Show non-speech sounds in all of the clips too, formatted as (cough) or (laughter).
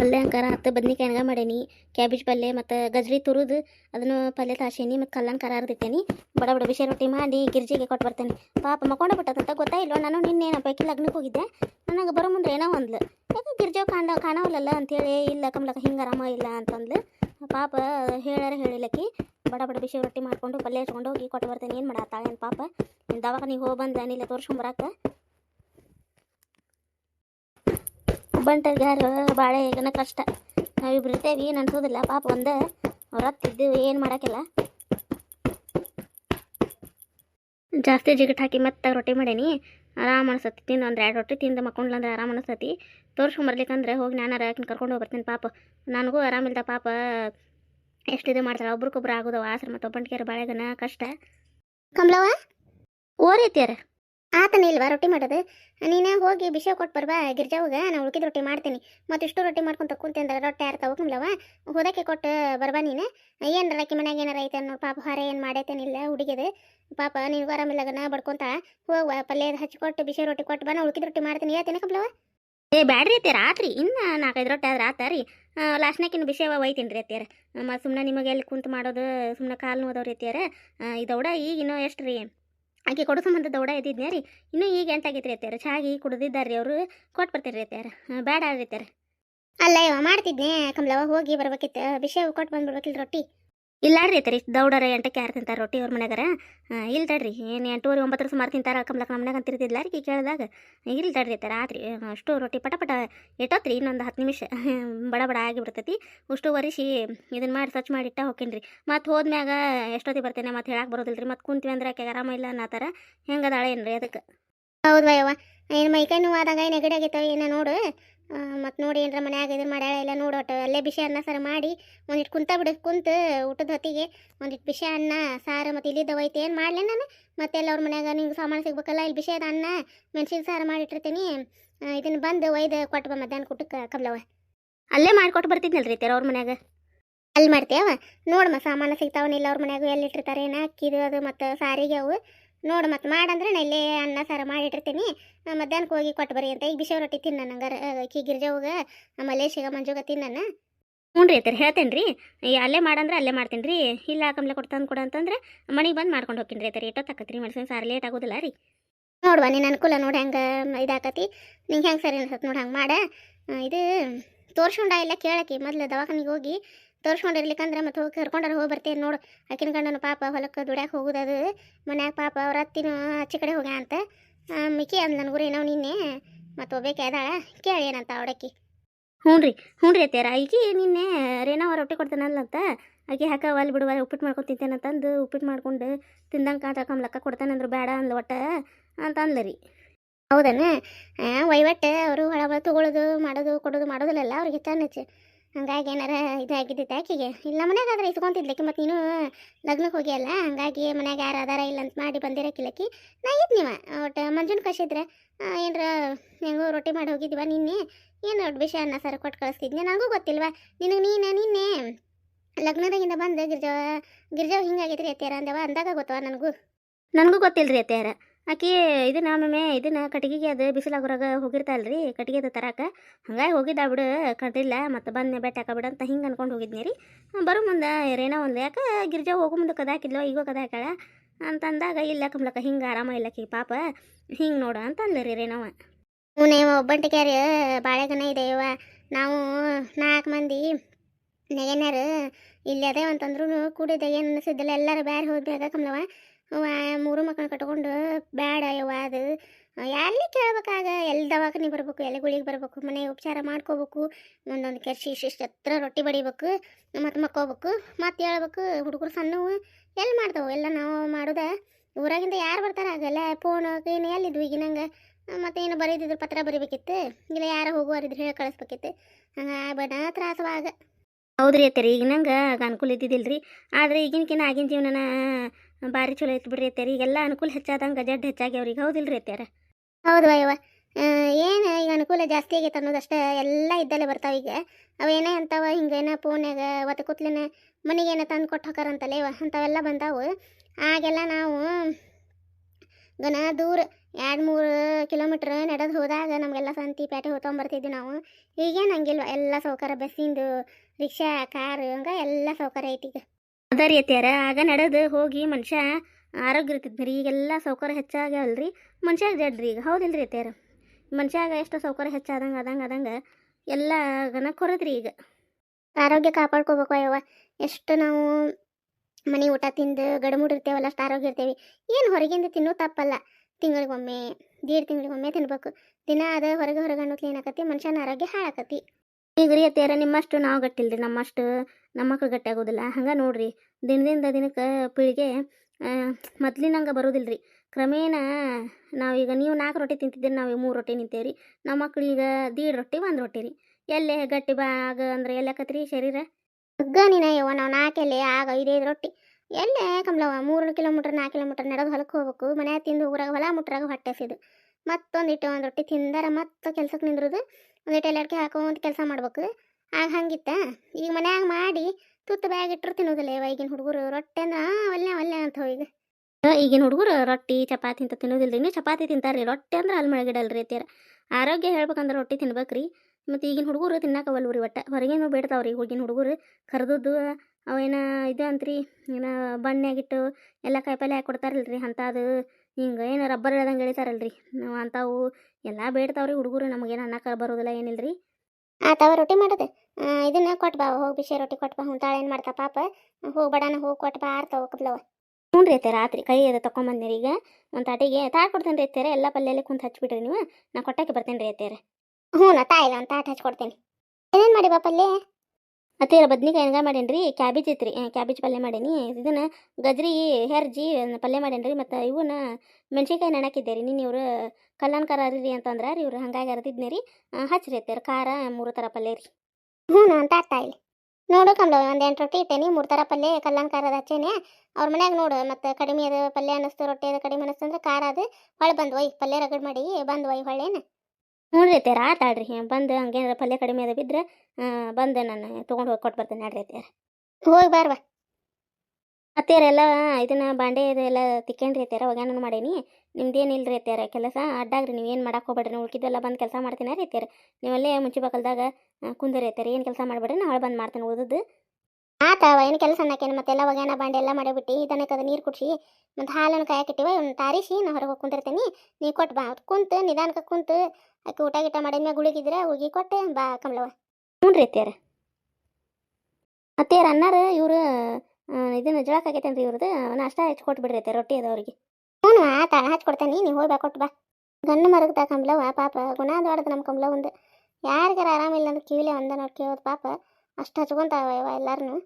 ಪಲ್ಯ ಅಂಕಾರ ಹತ್ತು ಬದ್ನಿಕಾಯಿ ಹಂಗ ಮಾಡೇನಿ. ಕ್ಯಾಬೇಜ್ ಪಲ್ಯ ಮತ್ತು ಗಜ್ರಿ ತುರಿದು ಅದನ್ನು ಪಲ್ಯ ತಾಸೇನಿ ಮತ್ತು ಕಲ್ಲನ್ ಖಾರ ಅರ್ದಿತ್ತೇನಿ ಬಡ ಬಡ ಬಿಸಿ ರೊಟ್ಟಿ ಮಾಡಿ ಗಿರ್ಜಿಗೆ ಕೊಟ್ಟು ಬರ್ತೇನೆ. ಪಾಪ ಮಕ್ಕೊಂಡ ಬಿಟ್ಟದಂತ ಗೊತ್ತಾಯಿಲ್ಲ ನಾನು ನಿನ್ನೆ ಪೈಕಿ ಲಗ್ನಕ್ಕೆ ಹೋಗಿದ್ದೆ. ನನಗೆ ಬರೋ ಮುಂದೆ ಏನೋ ಅಂದ್ಲು ಯಾಕೆ ಗಿರ್ಜಾವ್ ಕಾಣ, ಕಾಣವಲ್ಲಲ್ಲ ಅಂತೇಳಿ, ಇಲ್ಲ ಕಮ್ಲಕ್ಕ ಹಿಂಗೆ ಆರಾಮ ಇಲ್ಲ ಅಂತಂದ್ಲು. ಪಾಪ ಹೇಳಾರ ಹೇಳಿಲಕ್ಕಿ ಬಡ ಬಡ ಬಿಸಿ ರೊಟ್ಟಿ ಮಾಡ್ಕೊಂಡು ಪಲ್ಯ ಹಚ್ಕೊಂಡು ಹೋಗಿ ಕೊಟ್ಟು ಬರ್ತೇನೆ. ಏನು ಮಾಡತ್ತಾಳೇನು ಪಾಪ. ದವಾಖಾನಿಗೆ ಹೋಗಿ ಬಂದು ಅನಿಲ್ಲ ತೋರ್ಸ್ಕೊಂಬರಾಕ ಬಂಟರಿಗೆ ಯಾರು ಭಾಳ ಈಗನ ಕಷ್ಟ. ನಾವಿಬ್ರು ಇರ್ತೇವಿ ಅನ್ಸೋದಿಲ್ಲ. ಪಾಪ ಒಂದೇ, ಅವ್ರ ಹತ್ತಿದ್ದು ಏನು ಮಾಡೋಕ್ಕಿಲ್ಲ? ಜಾಸ್ತಿ ಜಿಗಟ್ ಹಾಕಿ ಮತ್ತೆ ರೊಟ್ಟಿ ಮಾಡೇನಿ. ಆರಾಮ ಅನ್ಸತ್ತಿ. ತಿಂದು ಒಂದು ಎರಡು ರೊಟ್ಟಿ ತಿಂದು ಮಕ್ಕೊಂಡ್ಲಂದ್ರೆ ಆರಾಮ್ ಅನಿಸ್ತತಿ. ತೋರಿಸ್ಕೊಂಬರ್ಲಿಕ್ಕಂದ್ರೆ ಹೋಗಿ ನಾನು ಆಕಿನ ಕರ್ಕೊಂಡು ಹೋಗ್ಬರ್ತೀನಿ ಪಾಪ. ನನಗೂ ಆರಾಮಿಲ್ದ ಪಾಪ. ಎಷ್ಟು ಇದು ಮಾಡ್ತಾರೆ? ಒಬ್ರಿಗೊಬ್ರು ಆಗೋದವ. ಆಸರ ಮತ್ತು ಒಬ್ಬಂಟಿಗೆ ಬಾಳೆಗನ ಕಷ್ಟ. ಕಮಲವ ಓರೈತಿಯಾರ ಆತನ ಇಲ್ವಾ ರೊಟ್ಟಿ ಮಾಡೋದು? ನೀನೇ ಹೋಗಿ ಬಿಸಿ ಕೊಟ್ಟು ಬರ್ಬಾ ಗಿರ್ಜಾವಾಗ ನಾನು ಉಳ್ಕಿದ ರೊಟ್ಟಿ ಮಾಡ್ತೀನಿ. ಮತ್ತು ಇಷ್ಟು ರೊಟ್ಟಿ ಮಾಡ್ಕೊಂತ ಕುಂತೆ ಅಂದ್ರೆ ರೊಟ್ಟಿ ಯಾರು ತಗೋಕಂಬ್ಲವ ಹೋದಕ್ಕೆ ಕೊಟ್ಟು ಬರ್ಬಾ ನೀನು. ಏನು ರಕ್ಕಿ ಮನ್ಯಾಗ ಏನಾರ ಐತೆ ನೋಡಿ ಪಾಪ ಹೊರ ಏನು ಮಾಡೈತೇನಿಲ್ಲ ಹುಡುಗಿದು. ಪಾಪ ನಿನ್ಗೂ ಆರಾಮಿಲ್ಲಗನ ಬಡ್ಕೊಂತ ಹೋಗುವ ಪಲ್ಯ ಹಚ್ಕೊಟ್ಟು ಬಿಸಿ ರೊಟ್ಟಿ ಕೊಟ್ಟು ಬಾ, ನಾ ಉಳ್ಕಿದ ರೊಟ್ಟಿ ಮಾಡ್ತೀನಿ. ಹೇಳ್ತೇನೆ ಕಂಬ್ಲವ? ಏ, ಬ್ಯಾಡ್ರಿ ಅತ್ತೆ ರಾತ್ರಿ ಇನ್ನು ನಾಲ್ಕೈದು ರೊಟ್ಟಿ ಆದ್ರೆ ಆತ ರೀ ಲಾಸ್ಟ್ನಾಕಿನ ಬಿಸಿ ಅವ ಒಯ್ತೀನಿ ರೀ ಅತ್ತೀರ ಮತ್ತು ಸುಮ್ಮನೆ ನಿಮಗೆ ಎಲ್ಲಿ ಕುಂತು ಮಾಡೋದು ಸುಮ್ಮನೆ ಕಾಲು ನೋದವ್ರಿ ಅತ್ತೀರ ಇದೌಡ ಈಗಿನ್ನೂ ಎಷ್ಟು ರೀ ಆಕೆ ಕೊಡೋ ಸಂಬಂಧ ದೌಡ ಇದ್ದಿದ್ನೇ ರೀ. ಇನ್ನೂ ಈಗ ಎಂಟಾಗೈತೆ ರೀ ಅತ್ಯಾರ ಚಾಗಿ ಕುಡ್ದಿದ್ದಾರೆ ರೀ ಅವರು. ಕೊಟ್ಟು ಬರ್ತೀರಿ ರೀ ಅತ್ಯಾರ ಬೇಡ ರೀ ಅತ್ತಾರ ಅಲ್ಲ ಇವ ಮಾಡ್ತಿದ್ನೆ ಕಮಲವ ಹೋಗಿ ಬರ್ಬೇಕಿತ್ತು. ವಿಷಯ ಕೊಟ್ಟು ಬಂದ್ಬಿಡ್ಬೇಕಿಲ್ಲ ರೊಟ್ಟಿ. ಇಲ್ಲ ರೀ ಅತ್ಯಾರ ಇಷ್ಟು ದೌಡರ ಎಂಟಕ್ಕೆ ಯಾರು ತಿಂತಾರೆ ರೊಟ್ಟಿ ಅವ್ರ ಮನ್ಯಾಗಾರ? ಇಲ್ಲ ತಡ್ರಿ ಏನು ಎಂಟೂವರೆ ಒಂಬತ್ತರ ಸುಮಾರು ತಿಂತಾರೆ ಕಮಲಕ್ಕ ನಮ್ಮ ಮನೆಗೆ ಅಂತಿರ್ತಿದ್ಲ ರೀ ಕೇಳಿದಾಗ. ಇಲ್ಲ ತಡ್ರಿ ಐತೆ ಆತ್ರಿ, ಅಷ್ಟು ರೊಟ್ಟಿ ಪಟ ಪಟ ಎಟ್ಟೋತ್ರಿ, ಇನ್ನೊಂದು ಹತ್ತು ನಿಮಿಷ. (laughs) ಬಡ ಬಡ ಆಗಿಬಿಡ್ತೈತಿ. ಅಷ್ಟು ವರಿಸಿ ಇದನ್ನ ಮಾಡಿ, ಸ್ವಚ್ಛ ಮಾಡಿ ಇಟ್ಟ ಹೋಗ್ತೀನಿ ರೀ ಮತ್ತು ಹೋದ್ಮ್ಯಾಗ ಎಷ್ಟೊತ್ತಿಗೆ ಬರ್ತೇನೆ ಮತ್ತು ಹೇಳಕ್ಕೆ ಬರೋದಿಲ್ಲ ರೀ ಮತ್ತು ಕುಂತೀವಿ ಅಂದ್ರೆ ಆಕೆ ಆರಾಮ ಇಲ್ಲ ಅನ್ನತ್ತಾರ ಹೆಂಗದಾಳೆ ರೀ ಅದಕ್ಕೆ? ಹೌದು ಭಯವ ಏನು ಮೈಕೈ ನೋವು ಆದಾಗ ಏನು ನೆಗಡಿ ಆಗೈತವ ಏನೋ ನೋಡು. ಮತ್ತು ನೋಡಿ ಏನರ ಮನ್ಯಾಗ ಇದನ್ನ ಮಾಡ್ಯಾಳ ಇಲ್ಲ ನೋಡೋಟ ಅಲ್ಲೇ ಬಿಸಿ ಅನ್ನ ಸಾರು ಮಾಡಿ ಒಂದಿಟ್ಟು ಕುಂತ ಬಿಡ, ಕುಂತು ಊಟದ ಹೊತ್ತಿಗೆ ಒಂದಿಟ್ಟು ಬಿಸಿ ಅನ್ನ, ಸಾರು ಮತ್ತು ಇಲ್ಲಿದ್ದ ಐತೆ ಏನು ಮಾಡಲಿ ನಾನು? ಮತ್ತೆ ಎಲ್ಲ ಅವ್ರ ಮನ್ಯಾಗ ನಿಂಗೆ ಸಾಮಾನು ಸಿಗ್ಬೇಕಲ್ಲ ಇಲ್ಲಿ ಬಿಸಿ ಅನ್ನ, ಮೆಣಸಿನ ಸಾರು ಮಾಡಿಟ್ಟಿರ್ತೀನಿ. ಇದನ್ನು ಬಂದು ಒಯ್ದು ಕೊಟ್ಟು ಮಧ್ಯಾಹ್ನ ಕುಟಕ್ಕೆ ಕಬ್ಲವ. ಅಲ್ಲೇ ಮಾಡಿಕೊಟ್ಟು ಬರ್ತಿದ್ನಲ್ರಿ ರೀ ಅವ್ರ ಮನ್ಯಾಗ? ಅಲ್ಲಿ ಮಾಡ್ತೇವ ನೋಡಮ್ಮ ಸಾಮಾನು ಸಿಗ್ತಾವನಿಲ್ಲ ಅವ್ರ ಮನ್ಯಾಗ ಎಲ್ಲಿ ಇಟ್ಟಿರ್ತಾರೆ ಏನು ಅಕ್ಕಿದು ಅದು ಮತ್ತು ಸಾರಿಗೆ ಅವು. ನೋಡು ಮತ್ತೆ ಮಾಡಂದ್ರೆ ನಾ ಇಲ್ಲೇ ಅನ್ನ ಸಾರು ಮಾಡಿಟ್ಟಿರ್ತೀನಿ. ಮಧ್ಯಾಹ್ನಕ್ಕೆ ಹೋಗಿ ಕೊಟ್ಟು ಬರಿ ಅಂತ. ಈಗ ಬಿಸಿ ರೊಟ್ಟಿ ತಿನ್ನ ನಂಗಾರ ಅಕ್ಕಿ ಗಿರ್ಜಾವಾಗ ಮಲೇಶಿಗ ಮಂಜುಗ ತಿನ್ನ ಹ್ಞೂ ರೀ ಅತ್ತರ, ಹೇಳ್ತೇನೆ ರೀ. ಈ ಅಲ್ಲೇ ಮಾಡಂದ್ರೆ ಅಲ್ಲೇ ಮಾಡ್ತೀನಿ ರೀ. ಇಲ್ಲ ಕಂಬ್ಲೆ ಕೊಟ್ಟು ಕೊಡ ಅಂತಂದ್ರೆ ಮನೆಗೆ ಬಂದು ಮಾಡ್ಕೊಂಡು ಹೋಗ್ತೀನಿ ರೀ ಅತ್ತರ. ರೀ ಮೆಣಸಿನ ಸಾರು? ಲೇಟ್ ಆಗೋದಿಲ್ಲ ರೀ. ನೋಡುವ, ನೀನು ಅನುಕೂಲ ನೋಡಿ ಹೆಂಗೆ ಇದಾಕತಿ. ನಿಂಗೆ ಹೆಂಗೆ ಸರಿ ಅನ್ಸತ್ತೆ ನೋಡಿ ಹಂಗೆ ಮಾಡ. ಇದು ತೋರ್ಸ್ಕೊಂಡ ಇಲ್ಲ ಕೇಳಕ್ಕೆ ಮೊದಲು ದವಾಖಾನಿಗೆ ಹೋಗಿ ತೋರ್ಸ್ಕೊಂಡಿರ್ಲಿಕ್ಕಂದ್ರೆ ಮತ್ತೆ ಹೋಗಿ ಕರ್ಕೊಂಡ್ರೆ ಹೋಗಿ ಬರ್ತೇನೆ ನೋಡು. ಆಕಿನ ಗಂಡನ ಪಾಪ ಹೊಲಕ್ಕೆ ದುಡ್ಯಾಕೆ ಹೋಗೋದದು ಮನ್ಯಾಗ ಪಾಪ ಅವ್ರ ಅತ್ತಿನ ಆಚೆ ಕಡೆ ಹೋಗ್ಯ ಅಂತ. ಮಿಕ್ಕಿ ಅಂದ್ ಗುರಿ ಏನೋ ನಿನ್ನೆ ಮತ್ತು ಒಬ್ಬೇಕೆ ಅದಾಳ ಕೇಳಿ ಏನಂತ ಅವಡಕ್ಕಿ ಹ್ಞೂ ರೀ ಹ್ಞೂ ರೀ ಅತ್ಯಾರ ಈಕಿ ನಿನ್ನೆ ರೇಣವ ರೊಟ್ಟಿ ಕೊಡ್ತಾನಲ್ಲ ಅಂತ ಆಕೆ ಹಾಕ ಅಲ್ಲಿ ಬಿಡುವ ಉಪ್ಪಿಟ್ಟು ಮಾಡ್ಕೊಂಡು ತಿಂತೇನಂತಂದು ಉಪ್ಪಿಟ್ಟು ಮಾಡ್ಕೊಂಡು ತಿಂದಂಗೆ ಕಾಂತ ಕಮ್ಲಕ್ಕ ಕೊಡ್ತಾನಂದ್ರೆ ಬೇಡ ಅಂದ್ಲು ಒಟ್ಟ ಅಂತ ಅಂದ್ಲರಿ ಹೌದನ? ವೈವಟ್ಟು ಅವರು ಹೊಳ ತಗೊಳ್ಳೋದು ಮಾಡೋದು ಕೊಡೋದು ಮಾಡೋದಿಲ್ಲಲ್ಲ ಅವ್ರಿಗೆ ಹೆಚ್ಚು ಹಂಗಾಗಿ ಏನಾರ ಇದಾಗಿದ್ದಿತ್ತು ಆಕೆಗೆ? ಇಲ್ಲ ಮನ್ಯಾಗ ಆದ್ರೆ ಇಸ್ಕೊಂತಿದ್ಲಕ್ಕಿ ಮತ್ತು ನೀನು ಲಗ್ನಕ್ಕೆ ಹೋಗಿಯಲ್ಲ, ಹಂಗಾಗಿ ಮನ್ಯಾಗ ಯಾರು ಅದಾರ ಇಲ್ಲ ಅಂತ ಮಾಡಿ ಬಂದಿರಕ್ಕಿಲ್ಲಕ್ಕಿ ನಾ ಇದ್ ನೀವ ಒಟ್ಟು ಮಂಜುನ ಕಸಿದ್ರೆ ಏನರ ಹೆಂಗೋ ರೊಟ್ಟಿ ಮಾಡಿ ಹೋಗಿದ್ವಾ ನಿನ್ನೆ. ಏನು ದೊಡ್ಡ ವಿಷಯ ಅನ್ನ ಸರ್ ಕೊಟ್ಟು ಕಳಿಸ್ತಿದ್ನೆ? ನನಗೂ ಗೊತ್ತಿಲ್ವಾ. ನಿನಗೆ ನೀನು, ನಿನ್ನೆ ಲಗ್ನದಾಗಿಂದ ಬಂದು ಗಿರ್ಜಾವ ಗಿರ್ಜಾವ್ ಹಿಂಗಾಗೈತ್ರಿ ಅತ್ಯಾರ ಅಂದವ, ಅಂದಾಗ ಗೊತ್ತವ ನನಗೂ? ನನಗೂ ಗೊತ್ತಿಲ್ಲ ರೀ ಅತ್ಯಾರ ಆಕಿ ಇದನ್ನ ಒಮ್ಮೆ ಇದನ್ನ ಕಟ್ಟಿಗೆಗೆ ಅದು ಬಿಸಿಲಾಗುರಾಗ ಹೋಗಿರ್ತಾಳ್ರಿ ಕಟ್ಟಿಗೆ ಅದು ತರಾಕ. ಹಂಗಾಗಿ ಹೋಗಿದ್ದ ಬಿಡು ಕಟ್ಟಿಲ್ಲ ಮತ್ತು ಬಂದು ಬೆಟ್ಟ ಬಿಡು ಅಂತ ಹಿಂಗೆ ಅನ್ಕೊಂಡು ಹೋಗಿದ್ನಿ ರೀ. ಬರೋ ಮುಂದೆ ರೇನೋ ಒಂದು, ಯಾಕೆ ಗಿರ್ಜಾ ಹೋಗೋ ಮುಂದೆ ಕದ ಹಾಕಿದ್ಲೋ, ಈಗ ಕದ ಹಾಕ್ಯಾಳ. ಅಂತಂದಾಗ ಇಲ್ಲ ಕಮ್ಲಕ್ಕ, ಹಿಂಗೆ ಆರಾಮ ಇಲ್ಲಕಿ ಪಾಪ, ಹಿಂಗೆ ನೋಡು ಅಂತ ಅಂದ್ಲು ರೀ ರೇನವ ಹ್ಞೂ ಒಬ್ಬಂಟಿಗೆ ರೀ ಬಾಳೆಗನ ಇದೆ ಇವ ನಾವು ನಾಲ್ಕು ಮಂದಿ ನೆಗೆನಾರು ಇಲ್ಲಿ ಅದೇ ಅಂತಂದ್ರೂ ಕೂಡಿದ ಏನು ಅನಿಸಿದ್ದಿಲ್ಲ, ಎಲ್ಲರೂ ಬೇರೆ ಹೋದ್ಮ್ಯಾಗ ಕಮ್ಲವ ಮೂರು ಮಕ್ಕಳು ಕಟ್ಕೊಂಡು ಬೇಡ ಯವ್ವ ಅದು. ಎಲ್ಲಿ ಕೇಳ್ಬೇಕಾಗ ಎಲ್ಲಿ ದವಾಖಾನೆ ಬರ್ಬೇಕು ಎಲ್ಲಿ ಗುಳಿಗೆ ಬರ್ಬೇಕು ಮನೆ ಉಪಚಾರ ಮಾಡ್ಕೋಬೇಕು ಒಂದೊಂದು ಕೆರ್ಸಿ ಇಷ್ಟು ಹತ್ರ ರೊಟ್ಟಿ ಬಡಿಬೇಕು, ಮತ್ತು ಮಕ್ಕೋಬೇಕು, ಮತ್ತು ಹೇಳ್ಬೇಕು, ಹುಡುಗರು ಸಣ್ಣವು ಎಲ್ಲಿ ಮಾಡ್ತಾವೆ? ಎಲ್ಲ ನಾವು ಮಾಡೋದ. ಊರಾಗಿಂದ ಯಾರು ಬರ್ತಾರೆ? ಆಗಲ್ಲ ಫೋನ್ ಏನು ಎಲ್ಲಿದ್ವು ಈಗಿನಂಗೆ? ಮತ್ತೆ ಏನು ಬರೀದಿದ್ರು ಪತ್ರ ಬರಿಬೇಕಿತ್ತು? ಇಲ್ಲ ಯಾರು ಹೋಗುವಾರಿದ್ರು ಹೇಳಿ ಕಳಿಸ್ಬೇಕಿತ್ತು. ಹಂಗೆ ಬಡ ತ್ರಾಸವಾಗ. ಹೌದ್ರಿ ಅತ್ತರಿ ಈಗ ನಂಗೆ ಅನುಕೂಲ ಇದ್ದಿದ್ದಿಲ್ಲ ರೀ ಆದರೆ ಈಗಿನಕಿನ ಆಗಿನ ಜೀವನನ ಭಾರಿ ಚಲೋ ಐತೆ ಬಿಡ್ರಿ ಅತ್ಯಾರ ಈಗೆಲ್ಲ ಅನುಕೂಲ ಹೆಚ್ಚಾದಂಗೆ ಜಡ್ ಹೆಚ್ಚಾಗ್ಯಾವ್ರಿಗೆ ಹೌದಿಲ್ಲ ರೀ ಅತ್ಯಾರ ಹೌದು ಅಯ್ಯವ ಏನು ಈಗ ಅನುಕೂಲ ಜಾಸ್ತಿ ಆಗೈತೆ ಅನ್ನೋದಷ್ಟೇ ಎಲ್ಲ ಇದ್ದಲ್ಲೇ ಬರ್ತಾವ ಈಗ. ಅವೇನೇ ಅಂತಾವ ಹಿಂಗೇನ ಫೋನ್ಯಾಗ ಒತ್ತ ಮನೆಗೆ ಮನೆಗೇನ ತಂದು ಕೊಟ್ಟು ಹೋಕಾರಂತಲ್ಲ ಇವ. ಅಂಥವೆಲ್ಲ ಬಂದಾವು. ಆಗೆಲ್ಲ ನಾವು ಗನ ದೂರ ಎರಡು ಮೂರು ಕಿಲೋಮೀಟ್ರ್ ನಡೆದು ಹೋದಾಗ ನಮಗೆಲ್ಲ ಸಂತಿ ಪೇಟೆ ಹೋಗ್ಕೊಂಬರ್ತಿದ್ವಿ ನಾವು. ಈಗೇನು ಹಂಗಿಲ್ವ? ಎಲ್ಲ ಸೌಕರ್ಯ ಬಸ್ಸಿಂದು, ರಿಕ್ಷಾ, ಕಾರ್ ಹಂಗೆ ಎಲ್ಲ ಸೌಕರ್ಯ ಐತಿ ಈಗ. ಅದ ರೀ ಆಗ ನಡೆದು ಹೋಗಿ ಮನುಷ್ಯ ಆರೋಗ್ಯ ಇರ್ತಿದ್ವಿ ರೀ ಈಗೆಲ್ಲ ಸೌಕರ್ಯ ರೀ ಮನುಷ್ಯಾಗ ಜಡ್ರಿ ಈಗ. ಹೌದಿಲ್ರಿ ಅತ್ಯಾರ ಮನುಷ್ಯಾಗ ಎಷ್ಟು ಸೌಕರ್ಯ ಹೆಚ್ಚಾದಂಗೆ ಅದಂಗೆ ಅದಂಗೆ ಎಲ್ಲ ಗಣ ಕೊರದ್ರಿ ಈಗ. ಆರೋಗ್ಯ ಕಾಪಾಡ್ಕೋಬೇಕು ಯಾವ ಎಷ್ಟು ನಾವು ಮನೆ ಊಟ ತಿಂದು ಗಡಮುಡಿರ್ತೇವಲ್ಲ ಅಷ್ಟು ಆರೋಗ್ಯ ಇರ್ತೇವೆ. ಏನು ಹೊರಗಿಂದ ತಿನ್ನೋ ತಪ್ಪಲ್ಲ. ತಿಂಗಳಿಗೊಮ್ಮೆ, ದೇಡ್ ತಿಂಗಳಿಗೊಮ್ಮೆ ತಿನ್ಬೇಕು. ದಿನ ಅದು ಹೊರಗೆ ಹೊರಗೆ ಅನ್ನೋತ್ಲಿ ಏನಾಕತಿ ಮನುಷ್ಯನ ಆರೋಗ್ಯ ಹಾಳಾಕತಿ. ಈಗ ರೀ ನಿಮ್ಮಷ್ಟು ನಾವು ಗಟ್ಟಿಲ್ರಿ ನಮ್ಮಷ್ಟು ನಮ್ಮ ಮಕ್ಳು ಗಟ್ಟಿ ಆಗೋದಿಲ್ಲ ಹಂಗೆ ನೋಡ್ರಿ, ದಿನದಿಂದ ದಿನಕ್ಕೆ ಪೀಳಿಗೆ ಮೊದ್ಲಿನಂಗೆ ಬರೋದಿಲ್ಲ ರೀ ಕ್ರಮೇಣ ನಾವೀಗ ನೀವು ನಾಲ್ಕು ರೊಟ್ಟಿ ತಿಂತಿದ್ದೀರಿ ನಾವು ಮೂರು ರೊಟ್ಟಿ ನಿಂತೇವೆ ರೀ ನಮ್ಮ ಮಕ್ಳು ಈಗ ದೀಡ್ ರೊಟ್ಟಿ, ಒಂದು ರೊಟ್ಟಿ ರೀ. ಎಲ್ಲೇ ಗಟ್ಟಿ ಬಾಗ ಅಂದ್ರೆ ಎಲ್ಲಕತ್ರಿ ಶರೀರ? ನೀನ ಯವ್ವ, ನಾವು ನಾಲ್ಕೆಲ್ಲಿ ಆಗ ಐದೈದು ರೊಟ್ಟಿ. ಎಲ್ಲೇ ಕಮ್ಲವ್ವ, ಮೂರು ಕಿಲೋಮೀಟ್ರ್ ನಾಲ್ಕು ಕಿಲೋಮೀಟ್ರ್ ನಡೆದು ಹೊಲಕ್ಕೆ ಹೋಗ್ಬೇಕು. ಮನೆ ತಿಂದು ಊರಾಗ ಹೊಲ ಮುಟ್ರಾಗ ಹೊಟ್ಟೆ ಸಿದು ಮತ್ತೊಂದಿಟ್ಟು ಒಂದು ರೊಟ್ಟಿ ತಿಂದಾರ ಮತ್ತೆ ಕೆಲ್ಸಕ್ಕೆ ನಿಂದ್ರದು ಒಂದಿಟ್ಟು ಟೈಲರ್ಗೆ ಹಾಕೊಂತ ಕೆಲಸ ಮಾಡ್ಬೇಕು. ಆಗ ಹಂಗಿತ್ತ? ಈಗ ಮನ್ಯಾಗ ಮಾಡಿ ತುತ್ತು ಬ್ಯಾಗ್ ಇಟ್ಟರು ತಿನ್ನೋದಿಲ್ಲ ಈಗಿನ ಹುಡುಗರು ರೊಟ್ಟಿ ಅಂದ್ರೆ ಒಲ್ಲೆ ಒಲ್ಲೆ ಅಂತ ಈಗ. ಈಗಿನ ಹುಡುಗರು ರೊಟ್ಟಿ, ಚಪಾತಿ ಅಂತ ತಿನ್ನೋದಿಲ್ಲ ರೀ ಚಪಾತಿ ತಿಂತಾರ್ರಿ. ರೊಟ್ಟಿ ಅಂದ್ರೆ ಅಲ್ಲಿ ಮಳಗಿಡಲ್ರಿ ತೀರ ಆರೋಗ್ಯ ಹೇಳ್ಬೇಕಂದ್ರೆ ರೊಟ್ಟಿ ತಿನ್ಬೇಕ್ರಿ. ಮತ್ತು ಈಗಿನ ಹುಡುಗರು ತಿನ್ನಕವಲ್ವು ರೀ ಒಟ್ಟು. ಹೊರಗೇನು ಬೇಡ್ತಾವ್ರಿ ಈಗಿನ ಹುಡುಗರು. ಕರೆದದ್ದು ಅವೇನ ಇದು ಅಂತ್ರಿ, ಏನ ಬಣ್ಣಾಗಿಟ್ಟು ಎಲ್ಲ ಕಾಯಿಪಲ್ಲೆ ಹಾಕಿ ಕೊಡ್ತಾರಲ್ರಿ. ಅಂಥದ್ದು ಹಿಂಗೆ ಏನು ರಬ್ಬರ್ ಹೇಳ್ದಂಗೆ ಎಳಿತಾರಲ್ರಿ. ನಾವು ಅಂಥವು ಎಲ್ಲ ಬೇಡ್ತಾವ್ರಿ ಹುಡುಗರು ನಮಗೇನು ಅನ್ನಕ್ಕೆ ಬರೋದಿಲ್ಲ ಏನಿಲ್ಲರಿ ಆತವ ರೊಟ್ಟಿ ಮಾಡೋದು. ಇದನ್ನ ಕೊಟ್ಟು ಬಾ ಹೋಗಿ ಬಿಸಿ ರೊಟ್ಟಿ ಕೊಟ್ಟು ಬಾ ಹುಂತಾಳ ಏನು ಮಾಡ್ತಾ ಪಾಪ ಹೋಗಿ ಬಡಾನ ಹೋಗಿ ಕೊಟ್ಟು ಬಾ ಆರ್ತಾವ ಕಬ್ಲವ ಹ್ಞೂ ರೀ ಅತ್ತೆ ರಾತ್ರಿ ಕೈ ಅದು ತೊಗೊಂಬಂದಿರಿ ಈಗ. ಒಂದು ತಾಟಿಗೆ ತಾಟ್ ಕೊಡ್ತೇನೆ ರೀ ಅತ್ತೆರೆ ಎಲ್ಲ ಪಲ್ಯಲ್ಲಿ ಕುಂತು ಹಚ್ಬಿಡ್ರಿ ನೀವು. ನಾ ಕೊಟ್ಟಕ್ಕೆ ಬರ್ತೇನೆ ರೀ ಅತ್ತೇರೆ. ಹ್ಞೂ ನಾ ತಾಯಿಲ್ಲ ಒಂದು ತಾಟ್ ಹಚ್ಕೊಡ್ತೇನೆ. ಏನೇನು ಮಾಡಿ ಬಾ ಪಲ್ಯ? ಅತ್ತೆರ ಬದ್ನಿಕಾಯಿ ಹೆಂಗೆ ಮಾಡೇನಿ ಕ್ಯಾಬೇಜ್ ಐತ್ರಿ. ಕ್ಯಾಬೇಜ್ ಪಲ್ಯ ಮಾಡೇನಿ. ಇದನ್ನ ಗಜ್ರಿ, ಹೆರ್ಜಿ ಪಲ್ಯ ಮಾಡೇನಿ ರೀ ಮತ್ತು ಇವನ್ನ ಮೆಣ್ಸಿನ್ಕಾಯಿ ನೆನಕಿದ್ದೆ ರೀ ನೀನು ಇವರು ಕಲ್ಲನ್ ಖಾರ ರೀ ಅಂತಂದ್ರೆ ರೀ, ಇವ್ರು ಹಂಗಾಗಿ ಅರ್ದಿದ್ನೆ ರೀ. ಹಚ್ರಿ ಅತ್ತೆರ ಖಾರ ಮೂರು ಥರ ಪಲ್ಯ ರೀ. ಹ್ಞೂ ಅಂತ ಇಲ್ಲಿ ನೋಡು ಕಮ್ಲ ಒಂದು ಎಂಟು ರೊಟ್ಟಿ ಇಟ್ಟೇನಿ, ಮೂರು ಥರ ಪಲ್ಯ ಕಲ್ಲನ್ ಖಾರದ ಹಚ್ಚೇನೆ. ಅವ್ರ ಮನ್ಯಾಗ ನೋಡು, ಮತ್ತು ಕಡಿಮೆ ಅದು ಪಲ್ಯ ಅನ್ನಿಸ್ತು ರೊಟ್ಟಿ ಅದು ಕಡಿಮೆ ಅನ್ನಿಸ್ತು ಅಂದ್ರೆ ಖಾರ ಅದು ಹೊಳೆ ಬಂದು ಒಯ್, ಪಲ್ಯ ರಗಡ್ ಮಾಡಿ ಬಂದು ಒಯ್, ಹೊಳ್ಳೇನ. ಹ್ಞೂ ರೀ ಅತ್ತೆರ ಆತಾಡ್ರಿ ಬಂದು ಹಂಗೇನಾರ ಪಲ್ಯ ಕಡಿಮೆ ಅದ ಬಿದ್ದರೆ ಬಂದು ನಾನು ತೊಗೊಂಡು ಹೋಗಿ ಕೊಟ್ಟು ಬರ್ತೇನೆ ನಡ್ರಿ ಐತೆ ಹೋಗಿ ಬಾರ್ವ ಅತ್ತೆಯರೆಲ್ಲ ಇದನ್ನ ಬಾಂಡೆ ಇದೆಲ್ಲ ಎಲ್ಲ ತಿಕ್ಕೇನ್ರಿ ಅತ್ತೆರ ಒಗ್ಯಾನ ಮಾಡೇನಿ. ನಿಮ್ದೇನಿಲ್ಲ ರೀ ಅತ್ತೆರ ಕೆಲಸ? ಅಡ್ಡಾಗ್ರಿ, ನೀವು ಏನು ಮಾಡಕ್ಕೆ ಹೋಗ್ಬೇಡ್ರಿ, ನೀವು ಉಳ್ಕಿದ್ದೆಲ್ಲ ಬಂದು ಕೆಲಸ ಮಾಡ್ತೀನಿ ರೀ ನೀವು ನೀವಲ್ಲೇ ಮುಂಚೆ ಬಕಲ್ದಾಗ ಕುಂದರಿ ಅತ್ತೆರ ಏನು ಕೆಲಸ ಮಾಡಬೇಡ್ರಿ, ನಾಳೆ ಬಂದು ಮಾಡ್ತೇನೆ ಉಳಿದದ್ದು ಆತವ ಏನು ಕೆಲಸ ಅನ್ನಕೇನು ಮತ್ತೆಲ್ಲ ಒಗ್ಯಾನ ಬಾಂಡೆ ಎಲ್ಲ ಮಾಡಿಬಿಟ್ಟು ಇದನ್ನಕ್ಕದ ನೀರು ಕುಡಿಸಿ ಮತ್ತು ಹಾಲನ್ನು ಕಾಯಕಿಟ್ಟಿವ ಇವ್ನ ತಾರಿಸಿ ನಾ ಹೊರಗೆ ಹೋಗಿ ಕುಂದಿರ್ತೀನಿ ನೀ ಕೊಟ್ಟು ಬಾ ಅವ್ರು ಕುಂತು ನಿಧಾನಕ್ಕೆ ಕುಂತು ಆಕೆ ಊಟ ಗಿಟ ಮಾಡಿದ್ಮೇಲೆ ಗುಳಿಗಿದ್ರೆ ಉಗಿ ಕೊಟ್ಟೆ ಬಾ ಕಮಲವ ಹ್ಞೂ ರೀ ಅತ್ತೆರ ಅತ್ತೆಯರ ಅನ್ನಾರ ಇವರು ಇದನ್ನು ಜಳಕ ಆಗೈತೇನ್ರಿ ಇವ್ರದ್ದು ನಾಷ್ಟ ಹಚ್ಚಿ ಕೊಟ್ಬಿಡ್ರಿ ಅತ್ತೆ ರೊಟ್ಟಿ ಅದ ಅವ್ರಿಗೆ. ಹ್ಞೂ ಆತ ಹಚ್ಕೊಡ್ತೇನೆ ನೀ ಹೋಗಿ ಬಾ ಕೊಟ್ಟು ಬಾ. ಗಂಡು ಮರಗ್ತಾ ಕಮಲವ ಪಾಪ ಗುಣ ದೊಡ್ಡದು ನಮ್ಮ ಕಂಬ್ಲ ಒಂದು ಯಾರಿಗಾರ ಆರಾಮಿಲ್ಲ ಅಂದ್ರೆ ಕಿವಿಲೆ ಒಂದ ನೋಡಿ ಕೇಳೋದು ಪಾಪ. ಅಷ್ಟು ಹಚ್ಕೊಂತಾವ ಇವ ಎಲ್ಲಾರನು.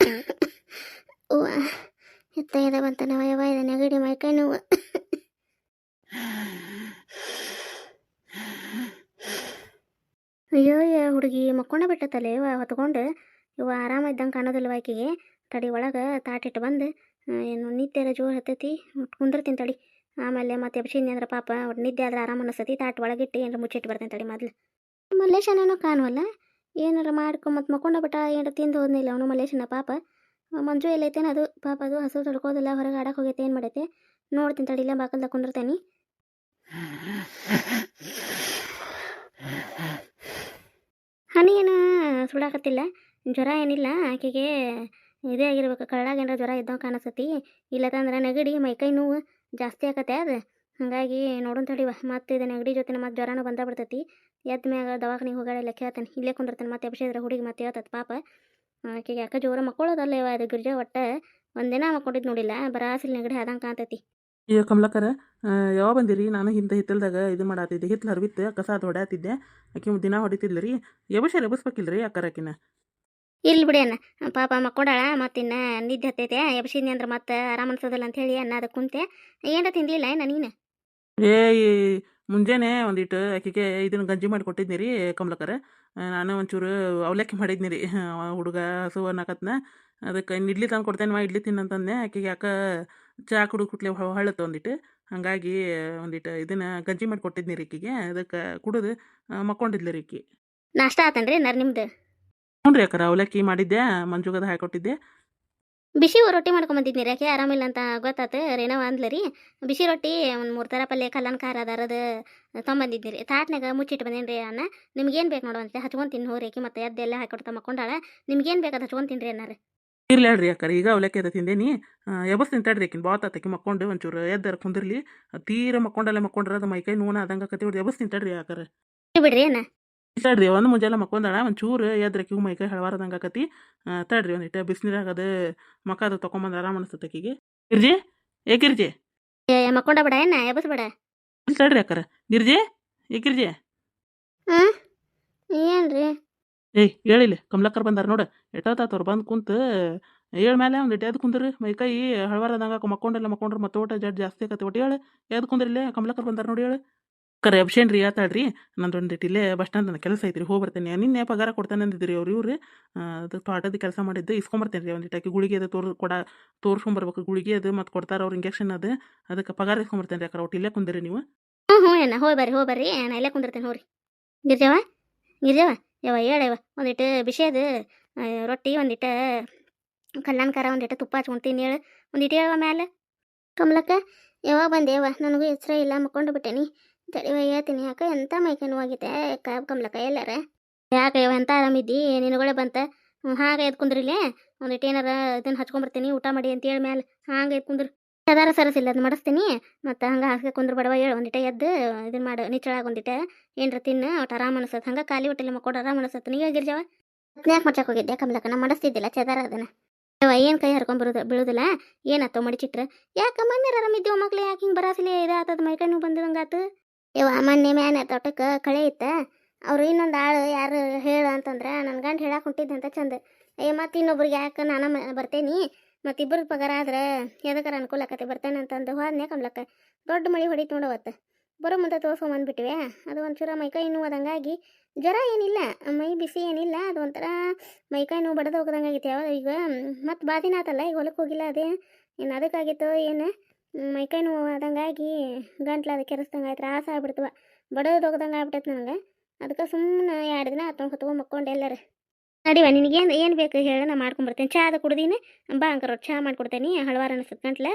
(coughs) ಎತ್ತ ಎದ ಬಂತಾನವ ನಾವು ಯವ ಇದೆ ನೆಗಡಿ ಮೈಕೈ ನೋವು ಅಯ್ಯೋ ಹುಡುಗಿ ಮಕ್ಕೊಂಡ ಬಿಟ್ಟತಲ್ಲ ಇವ ಹೊತ್ಕೊಂಡು ಇವ ಆರಾಮ ಇದ್ದಂಗೆ ಕಾಣೋದಿಲ್ಲ ಆಕೆಗೆ. ತಡಿ ಒಳಗೆ ತಾಟಿಟ್ಟು ಬಂದು ಏನು ನಿದ್ದೆ ಜೋರು ಹತ್ತೈತಿ ಕುಂದಿರ್ತೀನಿ ತಡಿ. ಆಮೇಲೆ ಮತ್ತೆ ಎಬ್ಸಿದ್ನಿ ಅಂದ್ರೆ ಪಾಪ ಒಟ್ಟು ನಿದ್ದೆ ಆದ್ರೆ ಆರಾಮ ಅನಿಸ್ತತಿ ತಾಟ್ ಒಳಗಿಟ್ಟು ಏನಾರ ಮುಚ್ಚಿಟ್ಟು ಬರ್ತೇನೆ ತಡಿ ಮೊದ್ಲು. ಮಲ್ಲೇಶನೂ ಕಾಣುವಲ್ಲ? ಏನಾರ ಮಾಡ್ಕೊ ಮತ್ತು ಮಕ್ಕೊಂಡ ಬಿಟ್ಟ ಏನಾರ ತಿಂದು ಹೋದ್ನಿಲ್ಲ ಅವನು ಮಲ್ಲೇಶನ ಪಾಪ. ಮಂಜು ಎಲ್ಲೈತೇನ ಅದು? ಪಾಪ ಅದು ಹಸು ತಡ್ಕೋದಿಲ್ಲ, ಹೊರಗೆ ಆಡಕ್ಕೆ ಹೋಗೈತೆ, ಏನು ಮಾಡೈತೆ? ನೋಡ್ತೀನಿ ತಡಿಲ್ಲ ಬಾಕಲ್ದಾಗ ಕುಂದಿರ್ತೇನೆ. ಹನಿ ಏನು ಸುಡಾಕತ್ತಿಲ್ಲ? ಜ್ವರ ಏನಿಲ್ಲ, ಆಕೆಗೆ ಇದೇ ಆಗಿರ್ಬೇಕು. ಕಳ್ಳಾಗ ಏನಾರ ಜ್ವರ ಇದ್ದಂಗೆ ಕಾಣಿಸ್ತತಿ ಇಲ್ಲತಂದ್ರೆ ನೆಗಡಿ ಮೈಕೈ ನೋವು ಜಾಸ್ತಿ ಆಕತ್ತೆ ಅದು. ಹಾಗಾಗಿ ನೋಡೋಣ ತಡಿವ ಮತ್ತೆ ಇದು ನೆಗಡಿ ಜೊತೆ ಮತ್ತೆ ಜ್ವರನೂ ಬಂದ ಬಿಡ್ತೈತಿ. ಎದ್ದ ಮ್ಯಾಗ ದವಾಖಾನಿಗೆ ಹೋಗಾಡಲ್ಲ ಕೇಳ್ತಾನೆ. ಇಲ್ಲೇ ಕುಂದಿರ್ತಾನೆ ಮತ್ತೆ ಎಬ್ಸಿದ್ರೆ ಹುಡುಗಿ ಮತ್ತೆ ಹೇಳ್ತತ್ ಪಾಪ ಆಕೆಗೆ ಯಾಕೆ ಜೋರ ಮಕ್ಕೊಳ್ಳೋದಲ್ಲ ಇವ ಅದು ಗಿರ್ಜ ಒಟ್ಟ ಒಂದಿನ ಮಕ್ಕೊಂಡಿದ್ದು ನೋಡಿಲ್ಲ ಬರಾಸಿಲ್ ನೆಗಡಿ ಆದಂಗೆ ಕಾಣ್ತೈತಿ. ಅಯ್ಯೋ ಕಮಲಕ್ಕರ ಯಾವ ಬಂದಿರಿ? ನಾನು ಹಿಂದೆ ಹಿತ್ತಲ್ದಾಗ ಇದು ಮಾಡತ್ತಿದ್ದೆ ಹಿತ್ತಲು ಹರಿಬಿತ್ತು ಕಸ ಅದು ಹೊಡ್ಯಾತಿದ್ದೆ. ಆಕೆ ದಿನ ಹೊಡಿತಿದ್ಲ ರೀ ಎಬಸ್ಯಾರ ಎಬಸ್ಬೇಕಿಲ್ಲ ರೀ ಅಕ್ಕಾರ ಆಕಿನ ಇಲ್ಲಿ ಬಿಡಿ ಅಣ್ಣ ಪಾಪ ಮಕ್ಕೊಂಡಾಳ ಮತ್ತಿನ್ನ ನಿದ್ದೆ ಹತ್ತೈತೆ. ಎಬ್ಸಿದ್ನಿ ಅಂದ್ರೆ ಮತ್ತೆ ಆರಾಮ ಅನ್ಸೋದಿಲ್ಲ ಅಂತ ಹೇಳಿ ಅನ್ನ ಅದಕ್ಕೆ ಕುಂತೆ. ಏನಾರ ತಿಂದಿಲ್ಲ ಏನ ನೀನು? ಏ ಈ ಮುಂಜಾನೆ ಒಂದಿಟ್ಟು ಆಕೆಗೆ ಇದನ್ನ ಗಂಜಿ ಮಾಡಿ ಕೊಟ್ಟಿದ್ನಿ ರೀ ಕಮಲಕ್ಕರ ನಾನು ಒಂಚೂರು ಅವಲಕ್ಕಿ ಮಾಡಿದ್ನಿ ರೀ ಹುಡುಗ ಹಸು ಅನ್ನಕತ್ನ ಅದಕ್ಕೆ ಇಡ್ಲಿ ತಂದು ಕೊಡ್ತೇನೆ ಮಾ ಇಡ್ಲಿ ತಿನ್ನಂತಂದೆ ಆಕೆಗೆ ಯಾಕೆ ಚಾ ಕುಡಿದು ಕುಟ್ಲೆ ಹೊಳ್ಳತ್ತ ಒಂದಿಟ್ಟು. ಹಾಗಾಗಿ ಒಂದಿಟ್ಟು ಇದನ್ನ ಗಂಜಿ ಮಾಡಿ ಕೊಟ್ಟಿದ್ನಿ ರೀ ಆಕಿಗೆ. ಅದಕ್ಕೆ ಕುಡಿದು ಮಕ್ಕೊಂಡಿದ್ಲು ರೀ ಆಕಿ. ನಾಷ್ಟ ಆತನ್ರಿ ನರ್ ನಿಮ್ದು? ಹ್ಞೂ ರೀ ಅಕ್ಕರ ಅವಲಕ್ಕಿ ಮಾಡಿದ್ದೆ ಮಂಜುಗದ ಹಾಕೊಟ್ಟಿದ್ದೆ ಬಿಸಿ ರೊಟ್ಟಿ ಮಾಡ್ಕೊಂಬಂದಿದ್ನಿ ರೀ ಯಾಕೆ ಆರಾಮಿಲ್ಲ ಅಂತ ಗೊತ್ತಾತು. ರೇನವ ಅಂದ್ಲ ರೀ ಬಿಸಿ ರೊಟ್ಟಿ ಒಂದು ಮೂರು ಥರ ಪಲ್ಯ ಕಲ್ಲನ್ ಖಾರ ಅದಾರದು ತೊಗೊಂಬಂದಿದ್ನಿ ರೀ. ತಾಟ್ನಾಗ ಮುಚ್ಚಿಟ್ಟು ಬಂದೇನಿ ರೀ ಅನ್ನ. ನಿಮ್ಗೇನು ಬೇಕು ನೋಡುವಂತೆ ಹಚ್ಕೊಂಡು ತಿನ್ನು ಹೋರೇಕಿ ಮತ್ತು ಎದ್ದೆಲ್ಲ ಹಾಕೊಡ್ತಾ ಮಕ್ಕೊಂಡಾಳ. ನಿಮ್ಗೇನು ಬೇಕು ಅದು ಹಚ್ಕೊಂಡು ತಿನ್ರಿ ಅನ್ನಾರ. ಇರ್ಲಿ ಹೇಳ್ರಿ ಅಕ್ಕಾರ ಈಗ ಅವಲಕ್ಕಿ ಅದ ತಿಂದೇನಿ. ಎಬಸ್ ತಿಂತಾಡ್ರಿ ಆಕಿನ ಬಾತ್ ಆತಕಿ ಮಕ್ಕೊಂಡು ಒಂಚೂರು ಎದ್ದಾರ ಕುಂದಿರ್ಲಿ. ತೀರ ಮಕ್ಕೊಂಡಲ್ಲ ಮಕ್ಕೊಂಡ್ರೆ ಅದು ಮೈಕೈ ನೋನ ಅದಂಗ ಕತಿ ಬಿಡ್ರಿ ಎಬಸ್ ತಿಂತಾಡ್ರಿ ಅಕ್ಕಾರ. ಬಿಡ್ರಿ ಅನ್ನ. ತಡ್ರಿ ಒಂದು ಮುಂಜಾನೆ ಮಕ್ಕೊಂದಳ ಒಂಚೂರು ಎದ್ರಕಿಗೂ ಮೈಕೈ ಹಳವಾರದಂಗ ಆಕತಿ. ತಡ್ರಿ ಒಂದಿಟ್ಟು ಬಿಸಿನೀರಾಗ ಅದು ಮಕ ಅದು ತೊಗೊಂಬಂದು ಆರಾಮ ಅನಿಸ್ತತೆ ಆಕಿಗೆ ಗಿರ್ಜಿ ಏ ಗಿರ್ಜಿ. ಏ ಮಕ್ಕೊಂಡ ಬೇಡ ಏನ ಎಬ್ಬಸ್ ಬೇಡ. ಇಲ್ಲಿ ತಡ್ರಿ ಅಕ್ಕಾರ. ಗಿರ್ಜಿ ಏ ಗಿರ್ಜಿ. ಏನ್ರಿ? ಏಯ್ ಹೇಳಿಲ್ಲ ಕಮಲಕ್ಕರ್ ಬಂದಾರ ನೋಡು. ಎಟ್ಟವ್ರ ಬಂದು ಕುಂತು ಏಳ್ ಮೇಲೆ ಒಂದು ಎದ್ದು ಕುಂದ್ರಿ ಮೈಕೈ ಹಳವಾರದಂಗ ಮಕ್ಕೊಂಡಲ್ಲ ಮಕ್ಕೊಂಡ್ರೆ ಮತ್ತೆ ಜಡ್ ಜಾಸ್ತಿ ಆಕತಿ ಒಟ್ಟು ಹೇಳು. ಎದ್ದು ಕುಂದ್ರಿಲ್ಲ ಕಮಲಕ್ಕರ್ ಬಂದಾರ ನೋಡಿ ಹೇಳು. ಕರೆ ಅಭಿಷೇನ್ ರೀ ಆತಾಡ್ರಿ ನಂದು ಒಂದಿಟ್ಟು ಇಲ್ಲೇ ಬಸ್ ಸ್ಟ್ಯಾಂಡ್ ಕೆಲಸ ಐತ್ರಿ, ಹೋಗಿ ಬರ್ತೇನೆ. ನಿನ್ನೆ ಪಗಾರ ಕೊಡ್ತಾನೆ ಅಂದಿದ್ರಿ ಅವ್ರು ಇವ್ರಿ. ಅದು ತೋಟದ ಕೆಲಸ ಮಾಡಿದ್ದು ಇಸ್ಕೊಂಬರ್ತೇನೆ ರೀ ಒಂದಿಟ್ಟು ಆಕೆ ಗುಳಿಗೆ ಅದು ತೋರ್ ಕೊಡ ತೋರ್ಸ್ಕೊಂಬರ್ಬೇಕು ಗುಳಿಗೆ ಅದು ಮತ್ತು ಕೊಡ್ತಾರೆ ಅವ್ರ ಇಂಜೆಕ್ಷನ್ ಅದು. ಅದಕ್ಕೆ ಪಗಾರ ಇಸ್ಕೊಂಬರ್ತೇನೆ ರೀ ಅಕ್ಕ ಒಟ್ಟು ಇಲ್ಲೇ ಕುಂದಿರಿ ನೀವು. ಹ್ಞೂ ಹ್ಞೂ ಏನ. ಹೋಗಿ ಬರ್ರಿ ಹೋಗಿ ಬರ್ರಿ. ನಾನು ಇಲ್ಲೇ ಕುಂದಿರ್ತೇನೆ ಹೋಗ್ರಿ. ಗಿರ್ಜವ ಗಿರ್ಜವ ಯವ ಹೇಳವ ಒಂದಿಟ್ಟು ಬಿಸಿ ಅದು ರೊಟ್ಟಿ ಒಂದಿಟ್ಟು ಕಲ್ಯಾಣ ಖಾರ ಒಂದಿಟ್ಟು ತುಪ್ಪ ಹಚ್ಕೊಂತೀನಿ ಹೇಳಿ. ಒಂದಿಟ್ಟು ಹೇಳುವ ಮ್ಯಾಲೆ. ಕಮಲಕ್ಕ ಯಾವಾಗ ಬಂದೇವ ನನಗೂ ಹೆಸರೇ ಇಲ್ಲ, ಮಕ್ಕೊಂಡು ಬಿಟ್ಟೇನಿ. ತಡಿವ ಹೇಳ್ತೀನಿ ಯಾಕ ಎಂತ ಮೈಕೈ ನೋವಾಗೈತೆ ಕೈ ಕಮಲಕ್ಕ ಎಲ್ಲಾರ? ಯಾಕೆ ಎಂತ ಆರಾಮಿದ್ದಿ? ನಿನಗಳೇ ಬಂತ? ಹಾಗೆ ಎದ್ ಕುಂದ್ರಿಲ್ಲೇ ಒಂದಿಟ್ಟು ಏನಾರ ಇದನ್ನ ಹಚ್ಕೊಂಬರ್ತೀನಿ, ಊಟ ಮಾಡಿ ಅಂತ ಹೇಳಿ ಮ್ಯಾಲೆ ಹಾಗೆ ಎದ್ ಕುಂದ್ರು. ಸದಾರ ಸರಸಿಲ್ಲ ಅದನ್ನ ಮಾಡಿಸ್ತೀನಿ. ಮತ್ತು ಹಂಗೆ ಹಾಸಿಗೆ ಕುಂದ್ರ ಬಡವ ಹೇಳು. ಒಂದಿಟ ಎದ್ದು ಇದನ್ನ ಮಾಡು. ನಿಚ್ಚಳಾಗ ಒಂದಿಟ ಏನ್ರ ತಿನ್ನು ಒಟ್ಟು ಆರಾಮ ಅನಿಸ್ತದೆ ಹಂಗೆ ಖಾಲಿ ಹೊಟ್ಟೆಲಿ ಮಕ್ಕೊಂಡು ಆರಾಮ ಅನಿಸ್ತದೆ ನೀ ಗಿರ್ಜವ ಯಾಕೆ ಮಚ್ಚಕ್ಕೆ ಹೋಗಿದ್ದೆ ಕಮಲಕ್ಕ? ನಾ ಮಾಡಿಸ್ತಿದ್ದಿಲ್ಲ, ಚದಾರ ಅದನ್ನ. ಏನು ಕೈ ಹರ್ಕೊಂಡ್ ಬರೋದು, ಬೀಳುದಿಲ್ಲ? ಏನಾಯ್ತು ಮಡಿಚಿಟ್ರೆ ಯಾಕೆ ಮೊನ್ನೆ ಆರಾಮಿದ್ದೀವ ಮಕ್ಳು ಯಾಕೆ ಹಿಂಗೆ ಬರಾಸಲಿ? ಇದಾತದ ಮೈಕೈ ನೀವು ಬಂದಿದಂಗಾತು. ಯವ್ವ ಮೊನ್ನೆ ಮ್ಯಾನ ತೋಟಕ್ಕೆ ಕಳೆ ಇತ್ತ. ಅವ್ರು ಇನ್ನೊಂದು ಆಳು ಯಾರು ಹೇಳು ಅಂತಂದ್ರೆ ನನ್ನ ಗಂಡ ಹೇಳಕ್ಕೆ ಹೊಂಟಿದ್ದಂತ ಚಂದ. ಏ, ಮತ್ತೆ ಇನ್ನೊಬ್ರಿಗೆ ಯಾಕೆ ನಾನು ಬರ್ತೇನಿ? ಮತ್ತು ಇಬ್ಬರು ಪಗಾರ ಆದ್ರೆ ಎದಕ್ಕಾರ ಅನುಕೂಲ ಬರ್ತೇನೆ ಅಂತಂದು ಹೋದ್ನೆ ಕಮ್ಲಕ್ಕ. ದೊಡ್ಡ ಮಳಿ ಹೊಡಿತು ನೋಡವತ್ತು ಬರೋ ಮುಂದೆ ತೋರ್ಸ್ಕೊಂಬಂದ್ಬಿಟ್ಟಿವೆ ಅದು ಒಂಚೂರ ಮೈಕೈ ನೋವು ಅದಂಗಾಗಿ ಜ್ವರ ಏನಿಲ್ಲ, ಮೈ ಬಿಸಿ ಏನಿಲ್ಲ, ಅದು ಒಂಥರ ಮೈಕೈ ನೋವು ಬಡದು ಹೋಗದಂಗಾಗಿತ್ತು ಯಾವ ಈಗ. ಮತ್ತು ಬಾದಿನ ಆತಲ್ಲ ಈಗ ಹೊಲಕ್ಕೆ ಹೋಗಿಲ್ಲ ಅದೇ. ಏನು ಅದಕ್ಕಾಗಿತ್ತು ಏನು? ಮೈಕೈ ನೋವು ಆದಂಗಾಗಿ ಗಂಟ್ಲು ಅದು ಕೆರೆಸ್ದಂಗೆ ಆಯ್ತು ತ್ರಾಸ ಆಗ್ಬಿಡ್ತವ. ಬಡದು ಹೋಗದಂಗೆ ಆಗ್ಬಿಟ್ಟೈತೆ ನನಗೆ. ಅದಕ್ಕೆ ಸುಮ್ಮನೆ ಎರಡು ದಿನ ಹತ್ತು ಹೊತ್ಕೊಂಡು ಮಕ್ಕೊಂಡು ಎಲ್ಲರು. ನಡಿವ ನಿನಗೇನು ಏನು ಬೇಕು ಹೇಳು, ನಾ ಮಾಡ್ಕೊಂಬರ್ತೇನೆ ಚಾ ಅದು ಕುಡ್ದೀನಿ. ಬಾ ರೊಟ್ಟಿ ಚಹಾ ಮಾಡ್ಕೊಡ್ತೇನೆ. ಹಳವಾರ ಅನಿಸ್ತದೆ ಗಂಟ್ಲ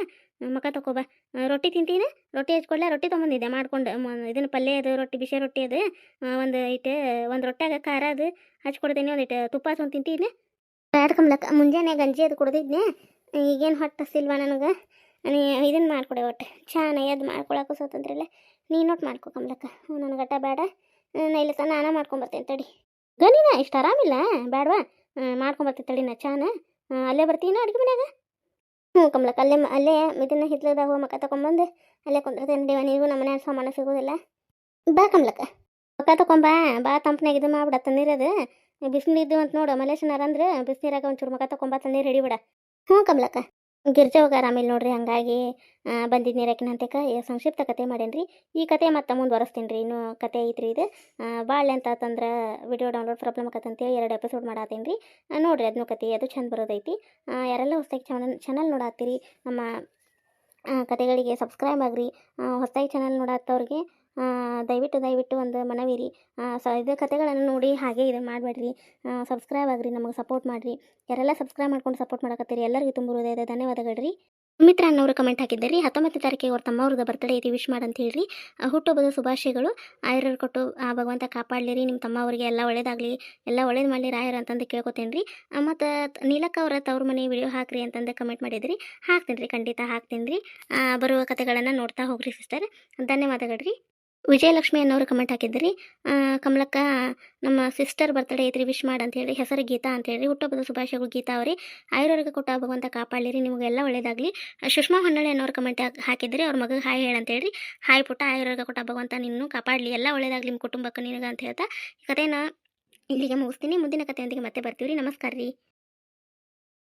ಮಕ ತಕೋ ಬಾ. ರೊಟ್ಟಿ ತಿಂತೀನಿ. ರೊಟ್ಟಿ ಹಚ್ಕೊಡ್ಲೆ, ರೊಟ್ಟಿ ತೊಗೊಂಬಂದಿದ್ದೆ ಮಾಡ್ಕೊಂಡು. ಇದನ್ನ ಪಲ್ಯ ಅದು, ರೊಟ್ಟಿ, ಬಿಸಿ ರೊಟ್ಟಿ ಅದು. ಒಂದು ಇಟ್ಟು ಒಂದು ರೊಟ್ಟಾಗ ಖಾರ ಅದು ಹಚ್ಕೊಡ್ತೀನಿ. ಒಂದು ಇಟ್ಟು ತುಪ್ಪ ಹಚ್ಕೊಂಡು ತಿಂತೀನಿ. ಬ್ಯಾಡ ಮುಂಜಾನೆ ಗಂಜಿ ಅದು ಕುಡ್ದಿದ್ದೆ ಈಗೇನು ಹೊಟ್ಟೆ ನನಗೆ? ನೀ ಇದನ್ನು ಮಾಡಿಕೊಡಿ ಒಟ್ಟು. ಚಾನ ಎದ್ದು ಮಾಡ್ಕೊಳಕ್ಕೂ ಸ್ವತಂತ್ರ ಇಲ್ಲ. ನೀನು ನೋಟ್ ಮಾಡ್ಕೊ ಕಮ್ಲಕ್ಕ. ನನ್ನ ಗಟ್ಟ ಬೇಡ. ನಾ ಇಲ್ಲ ತನ ನಾನ ಮಾಡ್ಕೊಂಬರ್ತೇನೆ ತಡಿ. ಗನಿನ ಇಷ್ಟು ಆರಾಮಿಲ್ಲ? ಬೇಡವಾ ಮಾಡ್ಕೊಂಬರ್ತೀನಿ ತಡಿ ನಾ ಚಾನ. ಅಲ್ಲೇ ಬರ್ತೀನಿ ಅಡುಗೆ ಮನ್ಯಾಗ? ಹ್ಞೂ ಕಮ್ಲಕ್ಕ, ಅಲ್ಲೇ ಅಲ್ಲೇ ಇದನ್ನು ಹಿತ್ಲದಾಗ ಹೋಗಿ ಮಕ್ಕ ತೊಗೊಂಬಂದು, ಅಲ್ಲೇ ಕುಂದ್ರತೇನೆ ದೇವ ನೀವು ನಮ್ಮ ಮನ್ಯಾಗ ಸಾಮಾನು ಸಿಗೋದಿಲ್ಲ. ಬಾ ಕಮ್ಲಕ್ಕ. ಮಕ್ಕ ತೊಗೊಂಬ, ಬಾ ತಂಪನಾಗ ಇದು ಮಾಡ್ಬಿಡ ತಣ್ಣೀರದು. ಬಿಸಿನೀರಿದ್ದು ಅಂತ ನೋಡು ಮಲೇಶನಾರ ಅಂದ್ರೆ, ಬಿಸಿನೀರಾಗ ಒಂಚೂರು ಮಕ್ಕ ತಗೊಂಬಾ, ತಣ್ಣೀರು ಹಿಡಿಬಿಡ. ಹ್ಞೂ ಕಮ್ಲಕ್ಕ. ಗಿರ್ಜಾವಾಗ ಆಮೇಲೆ ನೋಡ್ರಿ ಹಂಗಾಗಿ ಬಂದಿದ್ದು ನೀರಾಕಿನ ಅಂತೇಕ ಸಂಕ್ಷಿಪ್ತ ಕತೆ ಮಾಡೇನ್ರಿ. ಈ ಕತೆ ಮತ್ತೆ ಮುಂದುವರೆಸ್ತೀನಿ ರೀ ಇನ್ನೂ ಕತೆ ಐತ್ರಿ ಇದು. ಭಾಳ ಎಂತ ಅಂತಂದ್ರೆ ವಿಡಿಯೋ ಡೌನ್ಲೋಡ್ ಪ್ರಾಬ್ಲಮ್ ಆಕತ್ತಂತೇಳಿ ಎರಡು ಎಪಿಸೋಡ್ ಮಾಡತ್ತೀನಿ ರೀ ನೋಡಿರಿ ಅದನ್ನೂ ಕತೆ. ಅದು ಚಂದ ಬರೋದೈತಿ. ಯಾರೆಲ್ಲ ಹೊಸದಾಗಿ ಚಾನಲ್ ಚಾನಲ್ ನೋಡತ್ತೀರಿ, ನಮ್ಮ ಕತೆಗಳಿಗೆ ಸಬ್ಸ್ಕ್ರೈಬ್ ಆಗ್ರಿ. ಹೊಸದಾಗಿ ಚಾನಲ್ ನೋಡತ್ತವ್ರಿಗೆ ದಯವಿಟ್ಟು ದಯವಿಟ್ಟು ಒಂದು ಮನವಿ ರೀ ಸ, ಇದು ಕತೆಗಳನ್ನು ನೋಡಿ ಹಾಗೆ ಇದು ಮಾಡಬೇಡ್ರಿ. ಸಬ್ಸ್ಕ್ರೈಬ್ ಆಗ್ರಿ, ನಮಗೆ ಸಪೋರ್ಟ್ ಮಾಡಿರಿ. ಯಾರೆಲ್ಲ ಸಬ್ಸ್ಕ್ರೈಬ್ ಮಾಡ್ಕೊಂಡು ಸಪೋರ್ಟ್ ಮಾಡಕತ್ತೀರಿ, ಎಲ್ಲರಿಗೂ ತುಂಬ ಹೃದಯದ ಧನ್ಯವಾದಗಳು ರೀ. ಸುಮಿತ್ರಾ ಅನ್ನೋರು ಕಮೆಂಟ್ ಹಾಕಿದ್ದಾರೆ. ಹತ್ತೊಂಬತ್ತು ತಾರೀಕಿಗೆ ಅವ್ರ ತಮ್ಮವ್ರದ್ದು ಬರ್ತಡೇ ಇದೆ ವಿಶ್ ಮಾಡಂತ ಹೇಳ್ರಿ. ಹುಟ್ಟುಹಬ್ಬದ ಶುಭಾಶಯಗಳು. ಆಯುರ್ ಕೊಟ್ಟು, ಆ, ಭಗವಂತ ಕಾಪಾಡಲಿರಿ. ನಿಮ್ಮ ತಮ್ಮ ಅವರಿಗೆ ಎಲ್ಲ ಒಳ್ಳೇದಾಗಲಿ. ಎಲ್ಲ ಒಳ್ಳೇದು ಮಾಡಲಿ ರಾಯರ್ ಅಂತಂದು ಕೇಳ್ಕೊತೇನೆ ರೀ ಮತ್ತು ನೀಲಕ್ಕ ಅವರ ತವ್ರ ಮನೆ ವಿಡಿಯೋ ಹಾಕ್ರಿ ಅಂತಂದು ಕಮೆಂಟ್ ಮಾಡಿದ್ರಿ. ಹಾಕ್ತೀನಿ ರೀ ಖಂಡಿತ ಹಾಕ್ತೀನಿ ರೀ ಬರುವ ಕಥೆಗಳನ್ನು ನೋಡ್ತಾ ಹೋಗ್ರಿ ಸಿಸ್ಟರ್ ಧನ್ಯವಾದಗಳು ರೀ. ವಿಜಯಲಕ್ಷ್ಮಿ ಅನ್ನೋರು ಕಮೆಂಟ್ ಹಾಕಿದ್ರಿ. ಕಮಲಕ್ಕ, ನಮ್ಮ ಸಿಸ್ಟರ್ ಬರ್ತಡೇ ಐತ್ರಿ ವಿಶ್ ಮಾಡಿ ಅಂತ ಹೇಳಿ ಹೆಸರು ಗೀತಾ ಅಂತ ಹೇಳಿ ಹುಟ್ಟುಹಬ್ಬದ ಶುಭಾಶಯಗಳು ಗೀತಾ ಅವ್ರಿ. ಆಯುರ್ವರ್ಗ ಕೊಟ್ಟ ಭಗವಂತ ಕಾಪಾಡಲಿರಿ, ನಿಮಗೆಲ್ಲ ಒಳ್ಳೇದಾಗಲಿ. ಸುಷ್ಮಾ ಹೊನ್ನಳೆ ಅನ್ನೋರು ಕಮೆಂಟ್ ಹಾಕಿದ್ರಿ. ಅವ್ರ ಮಗ ಹಾಯ್ ಹೇಳಂತ ಹೇಳ್ರಿ. ಹಾಯ್ ಪುಟ್ಟ ಆಯುರ್ವರ್ಗ ಕೊಟ್ಟ ಭಗವಂತ ನಿನ್ನೂ ಕಾಪಾಡಲಿ. ಎಲ್ಲ ಒಳ್ಳೇದಾಗಲಿ ನಿಮ್ಮ ಕುಟುಂಬಕ್ಕೆ ನಿನಗೆ ಅಂತ ಹೇಳ್ತಾ. ಈ ಕಥೆನ ಇಲ್ಲಿಗೆ ಮುಗಿಸ್ತೀನಿ. ಮುಂದಿನ ಕಥೆಯೊಂದಿಗೆ ಮತ್ತೆ ಬರ್ತೀವಿ ರೀ ನಮಸ್ಕಾರ ರೀ.